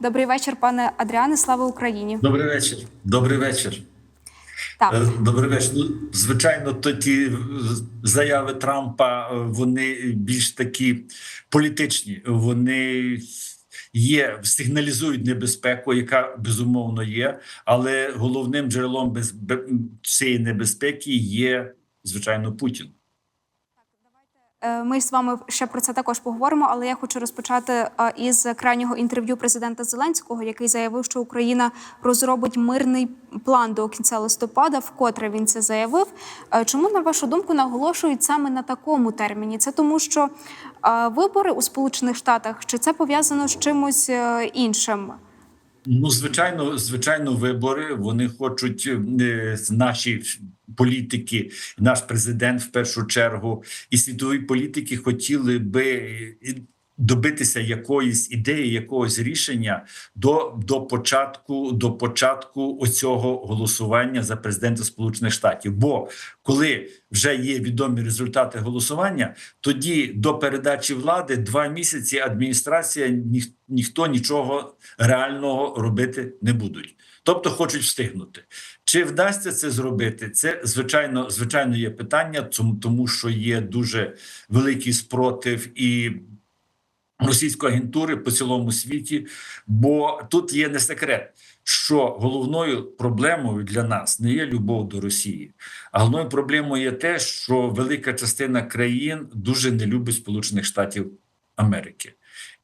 Добрий вечір, пане Адріане. Слава Україні. Добрий вечір. Добрий вечір. Так. Е, Добрий вечір. Ну, звичайно, то ті заяви Трампа е, вони більш такі політичні. Вони є, сигналізують небезпеку, яка безумовно є, але головним джерелом без, цієї небезпеки є, звичайно, Путін. Е, Ми з вами ще про це також поговоримо, але я хочу розпочати е, із крайнього інтерв'ю президента Зеленського, який заявив, що Україна розробить мирний план до кінця листопада. Вкотре він це заявив. Е, Чому, на вашу думку, наголошують саме на такому терміні? Це тому, що вибори у Сполучених Штатах чи це пов'язано з чимось іншим? Ну, звичайно, звичайно, вибори вони хочуть е, наші політики, наш президент в першу чергу, і світові політики хотіли би е, добитися якоїсь ідеї, якогось рішення до, до початку до початку оцього голосування за президента Сполучених Штатів. Бо коли вже є відомі результати голосування, тоді до передачі влади два місяці адміністрація ніх, ніхто нічого реального робити не будуть. Тобто хочуть встигнути. Чи вдасться це зробити? Це звичайно, звичайно, є питання, тому- що є дуже великий спротив і російської агентури по цілому світі. Бо тут є не секрет, що головною проблемою для нас не є любов до Росії, а головною проблемою є те, що велика частина країн дуже не любить Сполучених Штатів Америки.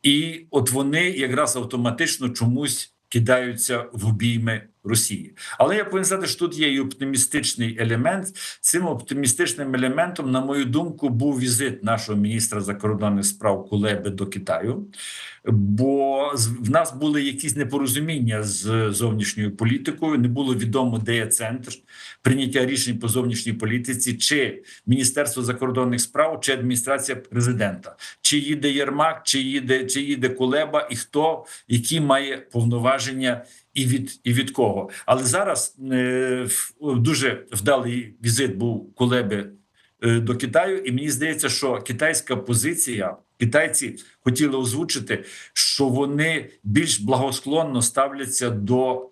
І от вони якраз автоматично чомусь кидаються в обійми Росії. Але я повинен сказати, що тут є і оптимістичний елемент. Цим оптимістичним елементом, на мою думку, був візит нашого міністра закордонних справ Кулеби до Китаю. Бо в нас були якісь непорозуміння з зовнішньою політикою. Не було відомо, де є центр прийняття рішень по зовнішній політиці, чи Міністерство закордонних справ, чи адміністрація президента, чи їде Єрмак, чи їде, чи їде Кулеба, і хто які має повноваження. І від і від кого, але зараз е, дуже вдалий візит був Кулеби е, до Китаю, і мені здається, що китайська позиція, китайці хотіли озвучити, що вони більш благосклонно ставляться до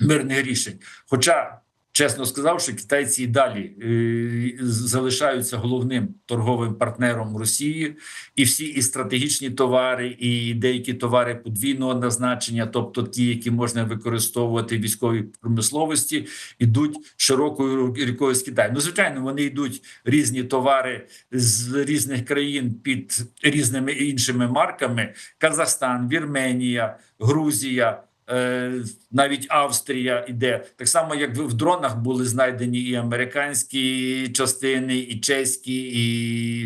мирних рішень. Хоча, чесно сказавши, китайці і далі е, залишаються головним торговим партнером Росії, і всі і стратегічні товари, і деякі товари подвійного назначення, тобто ті, які можна використовувати в військовій промисловості, ідуть широкою рікою з Китаю. Ну, звичайно, вони йдуть різні товари з різних країн під різними іншими марками: Казахстан, Вірменія, Грузія. Е, Навіть Австрія іде так само, як в дронах були знайдені і американські частини, і чеські, і,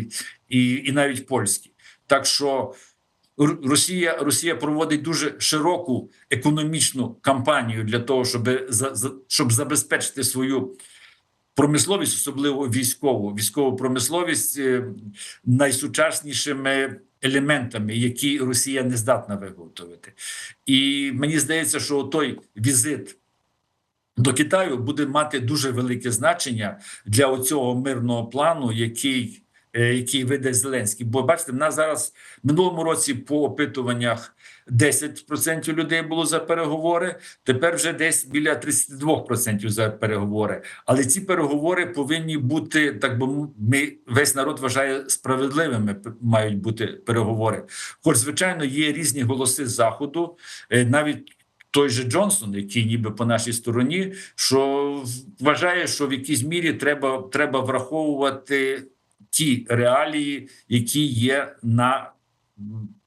і, і навіть польські. Так що Росія Росія проводить дуже широку економічну кампанію для того, щоб щоб забезпечити свою промисловість, особливо військову військову промисловість е, найсучаснішими елементами, які Росія не здатна виготовити. І мені здається, що той візит. До Китаю буде мати дуже велике значення для оцього мирного плану, який, е, який видає Зеленський. Бо бачите, в нас зараз в минулому році по опитуваннях 10% людей було за переговори. Тепер вже десь біля 32% за переговори. Але ці переговори повинні бути так, би ми весь народ вважає справедливими. Мають бути переговори. Хоч, звичайно, є різні голоси заходу, е, навіть. Той же Джонсон, який ніби по нашій стороні, що вважає, що в якійсь мірі треба, треба враховувати ті реалії, які є на,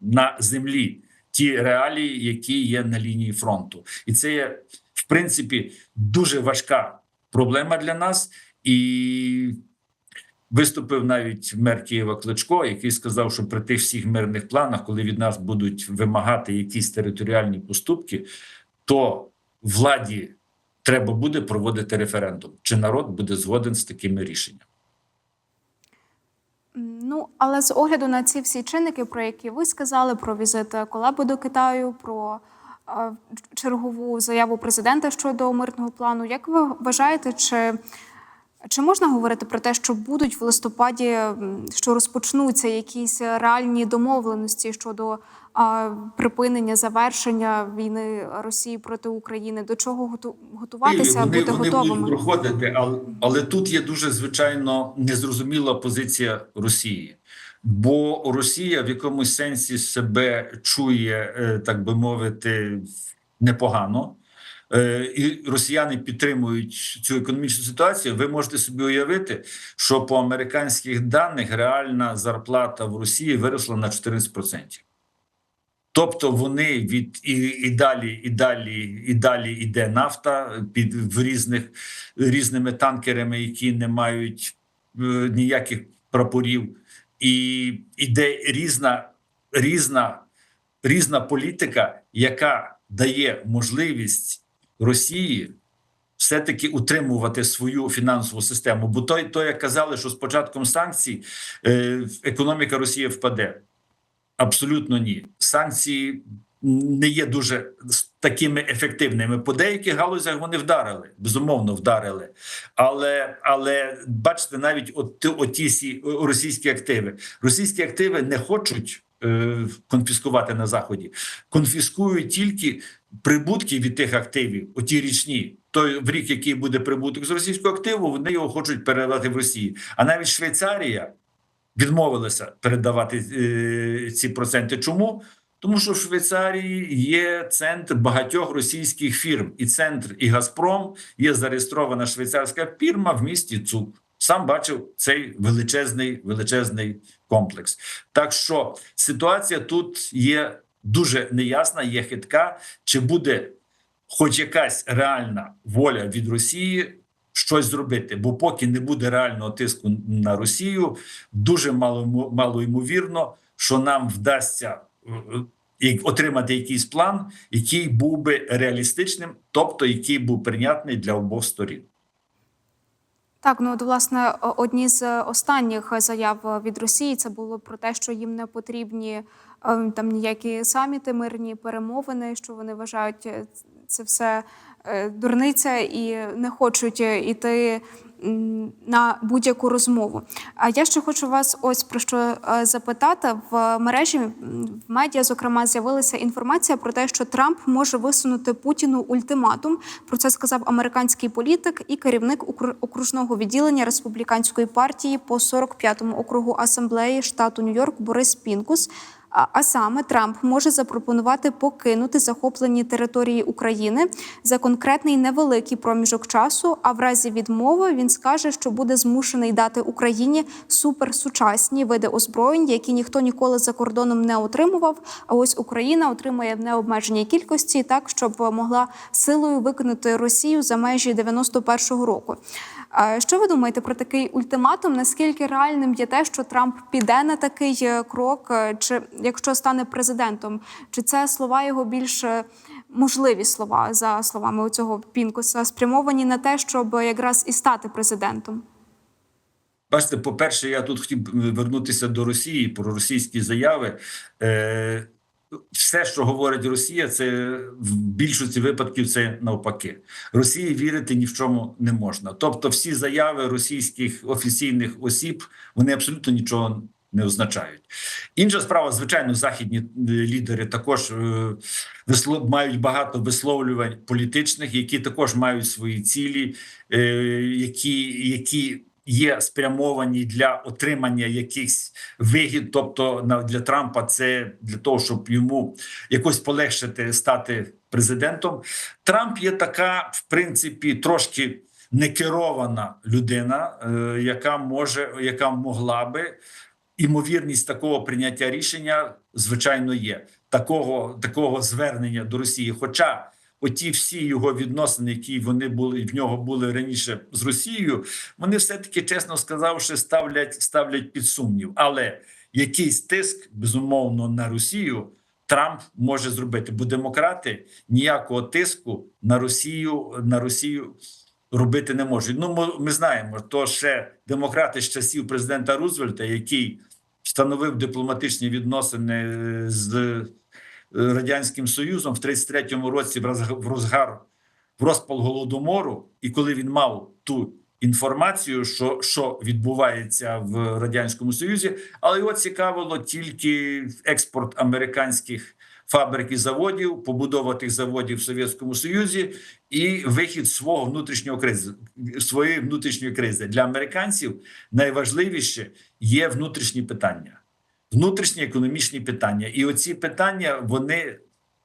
на землі, ті реалії, які є на лінії фронту, і це є в принципі дуже важка проблема для нас. І виступив навіть мер Києва Кличко, який сказав, що при тих всіх мирних планах, коли від нас будуть вимагати якісь територіальні поступки, то владі треба буде проводити референдум, чи народ буде згоден з такими рішеннями. Ну, але з огляду на ці всі чинники, про які ви сказали, про візит Колеби до Китаю, про е, чергову заяву президента щодо мирного плану, як ви вважаєте, чи Чи можна говорити про те, що будуть в листопаді, що розпочнуться якісь реальні домовленості щодо а, припинення завершення війни Росії проти України? До чого готу- готуватися, вони, бути вони готовими? будуть проходити, але, але тут є дуже звичайно незрозуміла позиція Росії. Бо Росія в якомусь сенсі себе чує, е, так би мовити, непогано. Е, І росіяни підтримують цю економічну ситуацію. Ви можете собі уявити, що по американських даних реальна зарплата в Росії виросла на 14%. Тобто вони від і, і далі, і далі, і далі йде нафта під в різних різними танкерами, які не мають е, ніяких прапорів, і іде різна, різна, різна політика, яка дає можливість Росії все-таки утримувати свою фінансову систему. Бо той, то як казали, що з початком санкцій е, економіка Росії впаде. Абсолютно ні. Санкції не є дуже такими ефективними. По деяких галузях вони вдарили, безумовно, вдарили. Але, але бачите, навіть от, оті сі російські активи. Російські активи не хочуть е, конфіскувати на заході, конфіскують тільки прибутки від тих активів, оті річні. Той в рік, який буде прибуток з російського активу, вони його хочуть передати в Росії. А навіть Швейцарія відмовилася передавати е, ці проценти. Чому? Тому що в Швейцарії є центр багатьох російських фірм, і центр і Газпром є зареєстрована швейцарська фірма в місті Цук. Сам бачив цей величезний величезний комплекс. Так що ситуація тут є дуже неясна, є хитка. Чи буде хоч якась реальна воля від Росії щось зробити? Бо поки не буде реального тиску на Росію, дуже мало ймовірно, що нам вдасться е, і отримати якийсь план, який був би реалістичним, тобто який був прийнятний для обох сторін. Так, ну от, власне, одні з останніх заяв від Росії це було про те, що їм не потрібні е, там ніякі саміти, мирні перемовини, що вони вважають е, це все е, дурниця і не хочуть е, іти на будь-яку розмову. А я ще хочу вас ось про що запитати в мережі в медіа, зокрема, з'явилася інформація про те, що Трамп може висунути Путіну ультиматум. Про це сказав американський політик і керівник окру- окружного відділення республіканської партії по 45-му округу асамблеї штату Нью-Йорк Борис Пінкус. А саме Трамп може запропонувати покинути захоплені території України за конкретний невеликий проміжок часу. А в разі відмови він скаже, що буде змушений дати Україні суперсучасні види озброєнь, які ніхто ніколи за кордоном не отримував. А ось Україна отримує в необмеженій кількості, так щоб могла силою виконати Росію за межі 91-го року. Що ви думаєте про такий ультиматум? Наскільки реальним є те, що Трамп піде на такий е, крок, е, чи якщо стане президентом? Чи це слова його більш е, можливі слова за словами цього Пінкуса, спрямовані на те, щоб якраз і стати президентом? Бачите, по-перше, я тут хотів вернутися до Росії про російські заяви. Е, все, що говорить Росія, це в більшості випадків це навпаки. Росії вірити ні в чому не можна. Тобто, всі заяви російських офіційних осіб вони абсолютно нічого не означають. Інша справа, звичайно, західні е, лідери також е, мають багато висловлювань політичних, які також мають свої цілі, е, які, які є спрямовані для отримання якихось вигід. Тобто, для Трампа це для того, щоб йому якось полегшити стати президентом. Трамп є така, в принципі, трошки некерована людина, е, яка може, яка могла би. Імовірність такого прийняття рішення, звичайно, є такого такого звернення до Росії. Хоча оті всі його відносини, які вони були в нього були раніше з Росією, вони все таки, чесно сказавши, ставлять ставлять під сумнів. Але якийсь тиск безумовно на Росію Трамп може зробити, бо демократи ніякого тиску на Росію на Росію робити не можуть. Ну, ми, знаємо, то ще демократи з часів президента Рузвельта, який встановив дипломатичні відносини з радянським союзом в 33-му році, в розгар в розпал голодомору, і коли він мав ту інформацію, що, що відбувається в радянському союзі, але його цікавило тільки експорт американських фабрик і заводів, побудова тих заводів в Совєтському Союзі і вихід свого внутрішнього кризи своєї внутрішньої кризи для американців. Найважливіше є внутрішні питання, внутрішні економічні питання, і оці питання вони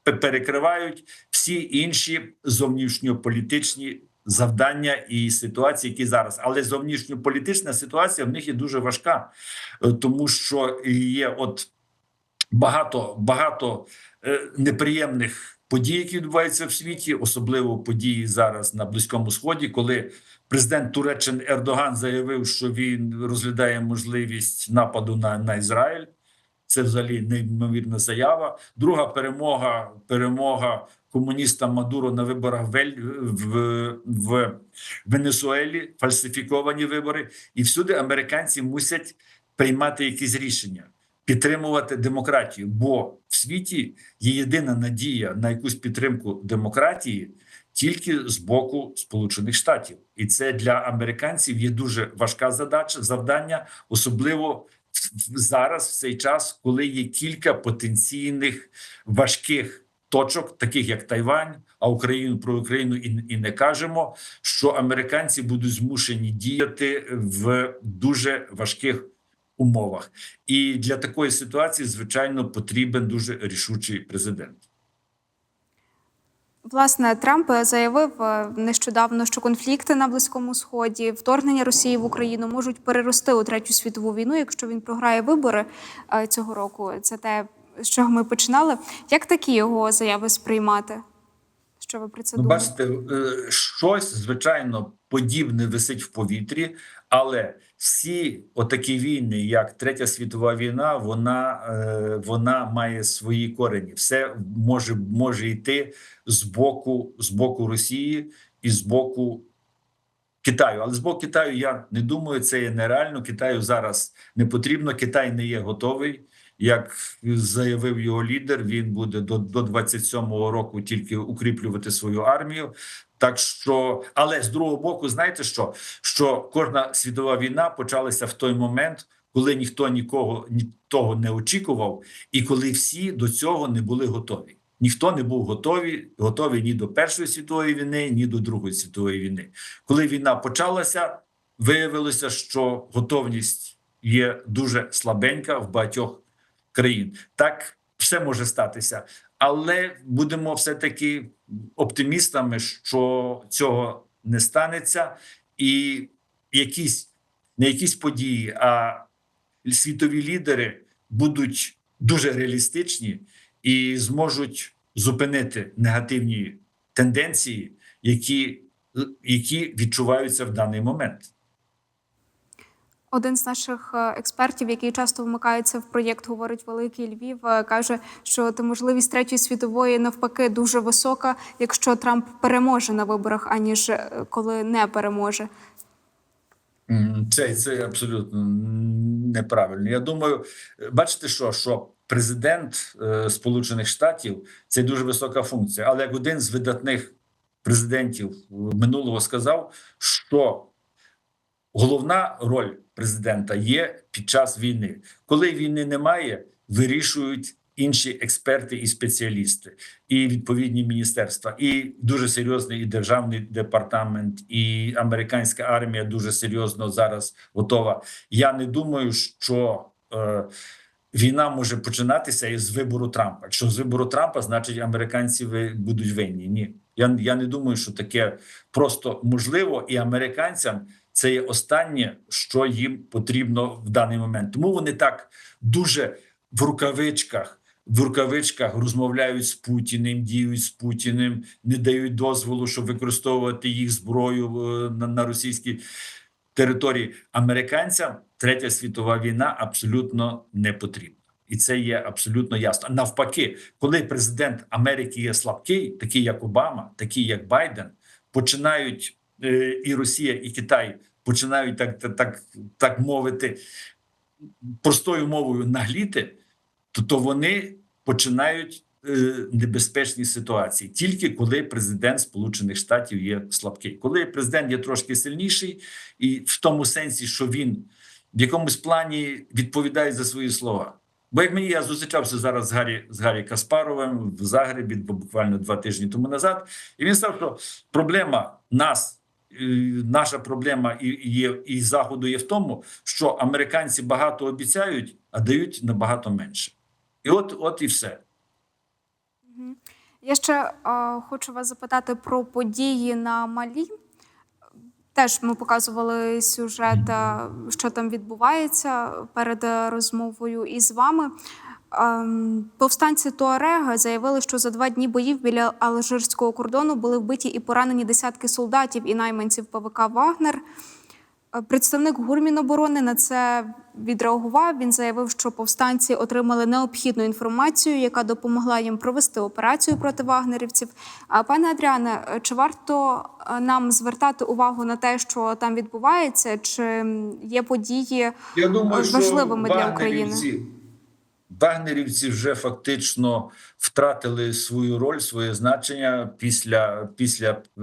перекривають всі інші зовнішньополітичні завдання і ситуації, які зараз. Але зовнішньополітична ситуація в них є дуже важка, е, тому що є от багато багато е, неприємних подій, які відбуваються в світі, особливо події зараз на близькому сході, коли президент Туреччини Ердоган заявив, що він розглядає можливість нападу на, на Ізраїль. Це взагалі неймовірна заява. Друга перемога перемога комуніста Мадуро на виборах в, в, в Венесуелі, фальсифіковані вибори, і всюди американці мусять приймати якісь рішення, підтримувати демократію. Бо в світі є єдина надія на якусь підтримку демократії тільки з боку Сполучених Штатів, і це для американців є дуже важка задача завдання, особливо зараз, в цей час, коли є кілька потенційних важких точок, таких як Тайвань, а Україну про Україну і, і не кажемо, що американці будуть змушені діяти в дуже важких умовах, і для такої ситуації, звичайно, потрібен дуже рішучий президент. Власне, Трамп заявив е, нещодавно, що конфлікти на Близькому Сході, вторгнення Росії в Україну можуть перерости у третю світову війну, якщо він програє вибори е, цього року. Це те, з чого ми починали. Як такі його заяви сприймати? Що ви про це Ну, думаєте? бачите, е, щось звичайно подібне висить в повітрі, але всі отакі війни, як Третя світова війна, вона, е, вона має свої корені. Все може, може йти з боку, з боку Росії і з боку Китаю. Але з боку Китаю я не думаю, це є нереально. Китаю зараз не потрібно. Китай не є готовий. Як заявив його лідер, він буде до, до 27-го року тільки укріплювати свою армію. Так що, але з другого боку, знаєте що? Що кожна світова війна почалася в той момент, коли ніхто нікого ні того не очікував, і коли всі до цього не були готові. Ніхто не був готовий, готовий ні до Першої світової війни, ні до Другої світової війни. Коли війна почалася, виявилося, що готовність є дуже слабенька в багатьох країн. Так все може статися, але будемо все таки оптимістами, що цього не станеться, і якісь не якісь події, а світові лідери будуть дуже реалістичні і зможуть зупинити негативні тенденції, які, які відчуваються в даний момент. Один з наших е, експертів, який часто вмикається в проєкт, говорить Великий Львів, е, каже, що можливість третьої світової навпаки дуже висока, якщо Трамп переможе на виборах, аніж е, коли не переможе. Це, це абсолютно неправильно. Я думаю, бачите, що, що президент Сполучених Штатів це дуже висока функція. Але як один з видатних президентів минулого сказав, що головна роль президента є під час війни. Коли війни немає, вирішують інші експерти і спеціалісти, і відповідні міністерства, і дуже серйозний і державний департамент, і американська армія дуже серйозно зараз готова. Я не думаю, що е, війна може починатися із вибору Трампа. Якщо з вибору Трампа, значить американці будуть винні. Ні, я, я не думаю, що таке просто можливо, і американцям це є останнє, що їм потрібно в даний момент. Тому вони так дуже в рукавичках. В рукавичках розмовляють з Путіним, діють з Путіним, не дають дозволу, щоб використовувати їх зброю е, на, на російській території. Американцям третя світова війна абсолютно не потрібна, і це є абсолютно ясно. Навпаки, коли президент Америки є слабкий, такий як Обама, такий як Байден, починають е, і Росія, і Китай починають так, так, так, мовити простою мовою нагліти, то, то вони починають е, небезпечні ситуації, тільки коли президент Сполучених Штатів є слабкий. Коли президент є трошки сильніший, і в тому сенсі, що він в якомусь плані відповідає за свої слова. Бо як мені я зустрічався зараз з Гаррі з Гаррі Каспаровим в Загребі буквально два тижні тому назад, і він сказав, що проблема нас. е, Наша проблема і є і заходу є в тому, що американці багато обіцяють, а дають набагато менше, і от, от і все. Я ще е, хочу вас запитати про події на Малі. Теж ми показували сюжет, е, що там відбувається перед е, розмовою із вами. Ем, Повстанці Туарега заявили, що за два дні боїв біля алжирського кордону були вбиті і поранені десятки солдатів і найманців ПВК Вагнер. Е, Представник гурміноборони на це відреагував. Він заявив, що повстанці отримали необхідну інформацію, яка допомогла їм провести операцію проти вагнерівців. А пане Адріане, е, чи варто е, нам звертати увагу на те, що там відбувається, чи є події Я думаю, що важливими для України? Вагнерівці- вже фактично втратили свою роль, своє значення після, після е,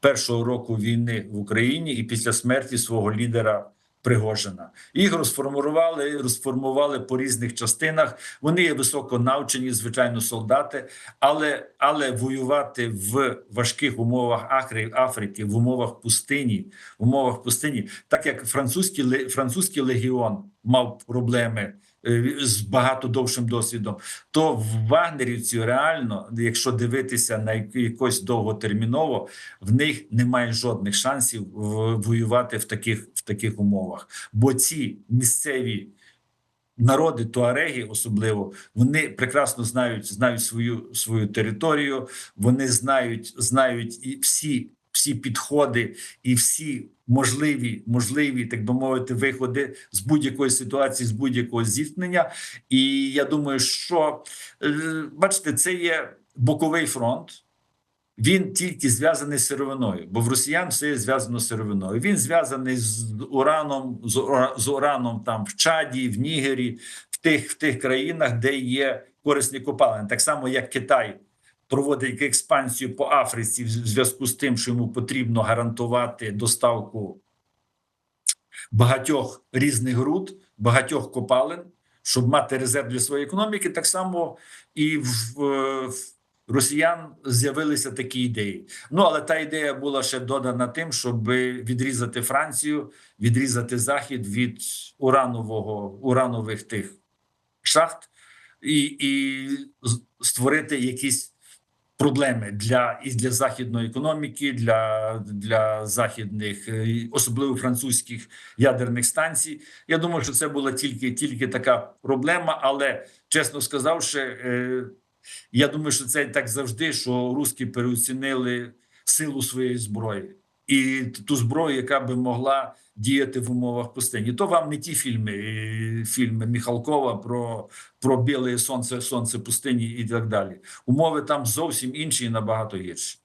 першого року війни в Україні і після смерті свого лідера. Пригожина їх розформували, розформували по різних частинах. Вони є високо навчені, звичайно, солдати, але але воювати в важких умовах Ахри- Африки, в умовах пустині, в умовах пустині, так як французький французький легіон мав проблеми з багато довшим досвідом, то в вагнерівців реально, якщо дивитися на якось довготерміново, в них немає жодних шансів воювати в таких в таких умовах, бо ці місцеві. Народи туареги, особливо, вони прекрасно знають, знають свою свою територію. Вони знають, знають і всі, всі підходи і всі можливі, можливі, так би мовити, виходи з будь-якої ситуації, з будь-якого зіткнення. І я думаю, що е, бачите, це є боковий фронт. Він тільки зв'язаний з сировиною, бо в росіян все є зв'язано з сировиною. Він зв'язаний з ураном, з, ураном там в Чаді, в Нігері, в тих, в тих країнах, де є корисні копалини. Так само, як Китай проводить експансію по Африці в зв'язку з тим, що йому потрібно гарантувати доставку багатьох різних руд, багатьох копалин, щоб мати резерв для своєї економіки. Так само і в, в росіян з'явилися такі ідеї. Ну але та ідея була ще додана тим, щоб відрізати Францію, відрізати Захід від уранового уранових тих шахт і, і створити якісь. Проблеми для і для західної економіки, для, для західних, е, особливо французьких ядерних станцій. Я думаю, що це була тільки тільки така проблема. Але чесно сказавши, е, я думаю, що це так завжди, що руски переоцінили силу своєї зброї і ту зброю, яка би могла діяти в умовах пустині. То вам не ті фільми, е, фільми Міхалкова про, про біле сонце, сонце пустині і так далі. Умови там зовсім інші і набагато гірші.